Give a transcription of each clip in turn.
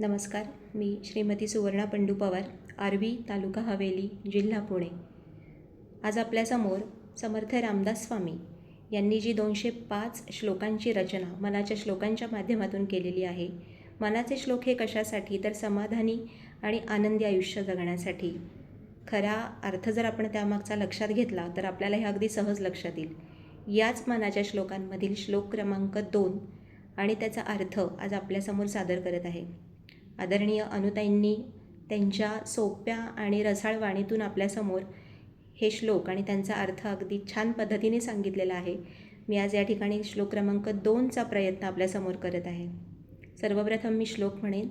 नमस्कार मी श्रीमती सुवर्णा पंडू पवार आर्वी तालुका हवेली जिल्हा पुणे. आज आपल्यासमोर समर्थ रामदास स्वामी यांनी जी दोनशे पाच श्लोकांची रचना मनाच्या श्लोकांच्या माध्यमातून केलेली आहे मनाचे श्लोक हे कशासाठी? तर समाधानी आणि आनंदी आयुष्य जगण्यासाठी. खरा अर्थ जर आपण त्यामागचा लक्षात घेतला तर आपल्याला हे अगदी सहज लक्षात येईल. याच मनाच्या श्लोकांमधील श्लोक क्रमांक दोन आणि त्याचा अर्थ आज आपल्यासमोर सादर करत आहे. आदरणीय अनुताईंनी त्यांच्या सोप्या आणि रसाळ वाणीतून आपल्यासमोर हे श्लोक आणि त्यांचा अर्थ अगदी छान पद्धतीने सांगितलेला आहे. मी आज या ठिकाणी श्लोक क्रमांक दोनचा प्रयत्न आपल्यासमोर करत आहे. सर्वप्रथम मी श्लोक म्हणेन.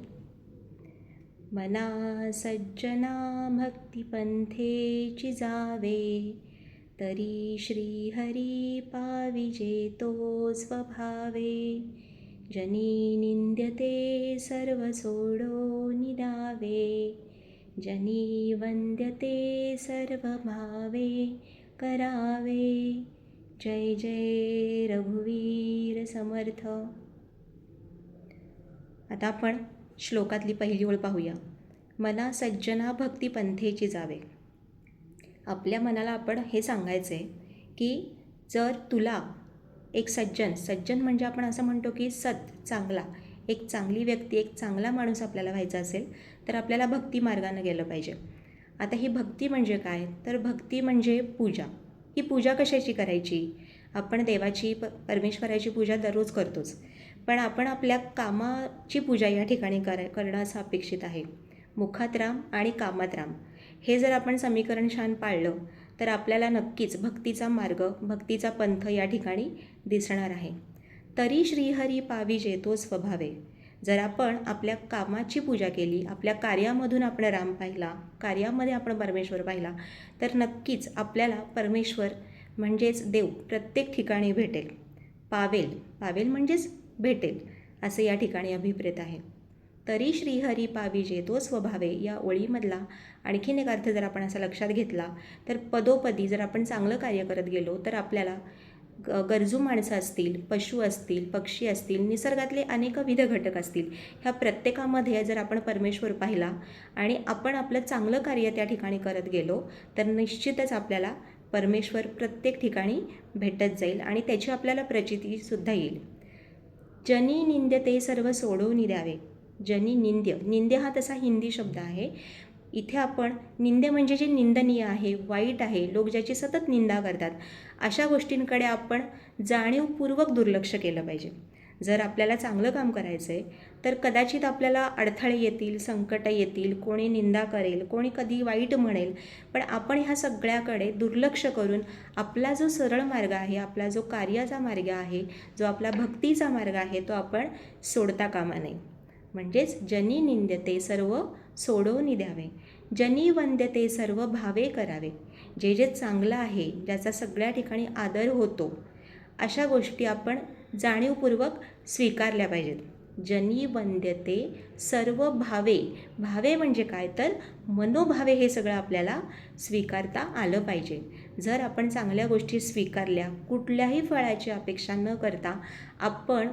मना सज्जना भक्तिपंथेची जावे तरी श्रीहरी पाविजेतो स्वभावे. जनी निंद्यते सर्व सोडो निदावे। जनी वंद्यते सर्व भावे करावे। जय जय रघुवीर समर्थ। आता आपण श्लोकातली पहिली ओळ पाहूया. मना सज्जना भक्ती पंथेची जावे. आपल्या मनाला आपण हे सांगायचं आहे की जर तुला एक सज्जन. सज्जन म्हणजे आपण असं म्हणतो की सत चांगला. एक चांगली व्यक्ती एक चांगला माणूस आपल्याला व्हायचा असेल तर आपल्याला भक्ती मार्गानं गेलं पाहिजे. आता ही भक्ती म्हणजे काय? तर भक्ती म्हणजे पूजा. ही पूजा कशाची करायची? आपण देवाची प परमेश्वराची पूजा दररोज करतोच. पण आपण आपल्या कामाची पूजा या ठिकाणी कर करणं असं अपेक्षित आहे. मुखात राम आणि कामात राम. हे जर आपण समीकरण छान पाळलं तर आपल्याला नक्कीच भक्तीचा मार्ग भक्तीचा पंथ या ठिकाणी दिसणार आहे. तरी श्रीहरी पाविजे तो स्वभावे. जर आपण आपल्या कामाची पूजा केली आपल्या कार्यामधून आपण राम पाहिला कार्यामध्ये आपण परमेश्वर पाहिला तर नक्कीच आपल्याला परमेश्वर म्हणजेच देव प्रत्येक ठिकाणी भेटेल. पावेल. पावेल म्हणजेच भेटेल असे या ठिकाणी अभिप्रेत आहे. तरी श्रीहरी पाविजे तो स्वभावे या ओळीमधला. आणखीन एक अर्थ जर आपण असा लक्षात घेतला तर पदोपदी जर आपण चांगलं कार्य करत गेलो तर आपल्याला ग गरजू माणसं असतील पशु असतील पक्षी असतील निसर्गातले अनेकविध घटक असतील ह्या प्रत्येकामध्ये जर आपण परमेश्वर पाहिला आणि आपण आपलं चांगलं कार्य त्या ठिकाणी करत गेलो तर निश्चितच आपल्याला परमेश्वर प्रत्येक ठिकाणी भेटत जाईल आणि त्याची आपल्याला प्रचितीसुद्धा येईल. जनी निंद्य ते सर्व सोडवून द्यावे. ज्यांनी निंद्य निंद्य हा तसा हिंदी शब्द आहे. इथे आपण निंदे म्हणजे जे निंदनीय आहे वाईट आहे लोक ज्याची सतत निंदा करतात अशा गोष्टींकडे आपण जाणीवपूर्वक दुर्लक्ष केलं पाहिजे. जर आपल्याला चांगलं काम करायचं आहे तर कदाचित आपल्याला अडथळे येतील संकटं येतील कोणी निंदा करेल कोणी कधी वाईट म्हणेल पण आपण ह्या सगळ्याकडे दुर्लक्ष करून आपला जो सरळ मार्ग आहे आपला जो कार्याचा मार्ग आहे जो आपला भक्तीचा मार्ग आहे तो आपण सोडता कामा नये. म्हणजेच जनी निंदते सर्व सोडवून द्यावे. जनी वंद्यते सर्व भावे करावे. जे जे चांगलं आहे ज्याचा सगळ्या ठिकाणी आदर होतो अशा गोष्टी आपण जाणीवपूर्वक स्वीकारल्या पाहिजेत. जनी वंद्यते सर्व भावे. भावे म्हणजे काय? तर मनोभावे हे सगळं आपल्याला स्वीकारता आलं पाहिजे. जर आपण चांगल्या गोष्टी स्वीकारल्या कुठल्याही फळाची अपेक्षा न करता आपण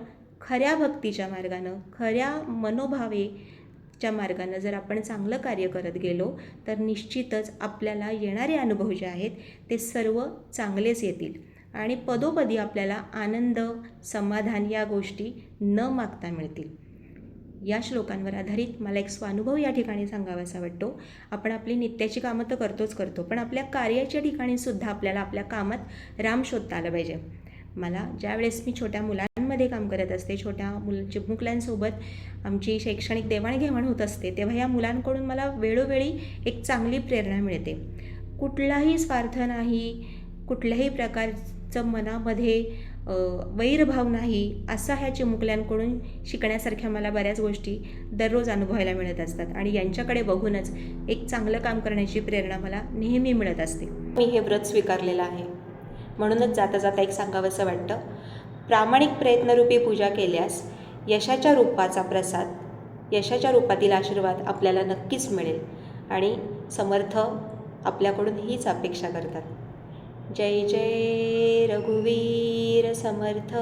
खऱ्या भक्तीच्या मार्गानं खऱ्या मनोभावेच्या मार्गानं जर आपण चांगलं कार्य करत गेलो तर निश्चितच आपल्याला येणारे अनुभव जे आहेत ते सर्व चांगलेच येतील. आणि पदोपदी आपल्याला आनंद समाधान या गोष्टी न मागता मिळतील. या श्लोकांवर आधारित मला एक स्वानुभव या ठिकाणी सांगावासा वाटतो. आपण आपली नित्याची कामं तर करतोच करतो पण आपल्या कार्याच्या ठिकाणीसुद्धा आपल्याला आपल्या कामात राम शोधता आलं पाहिजे. मला. ज्यावेळेस मी छोट्या मुलांमध्ये काम करत असते छोट्या मुल चिमुकल्यांसोबत आमची शैक्षणिक देवाणघेवाण होत असते तेव्हा या मुलांकडून मला वेळोवेळी एक चांगली प्रेरणा मिळते. कुठलाही स्वार्थ नाही कुठल्याही प्रकारचं मनामध्ये वैरभाव नाही असा ह्या चिमुकल्यांकडून शिकण्यासारख्या मला बऱ्याच गोष्टी दररोज अनुभवायला मिळत असतात. आणि यांच्याकडे बघूनच एक चांगलं काम करण्याची प्रेरणा मला नेहमी मिळत असते. मी हे व्रत स्वीकारलेलं आहे. म्हणूनच जाता जाता एक सांगावंसं वाटतं. प्रामाणिक प्रयत्नरूपी पूजा केल्यास यशाच्या रूपाचा प्रसाद यशाच्या रूपातील आशीर्वाद आपल्याला नक्कीच मिळेल आणि समर्थ आपल्याकडून हीच अपेक्षा करतात. जय जय रघुवीर समर्थ.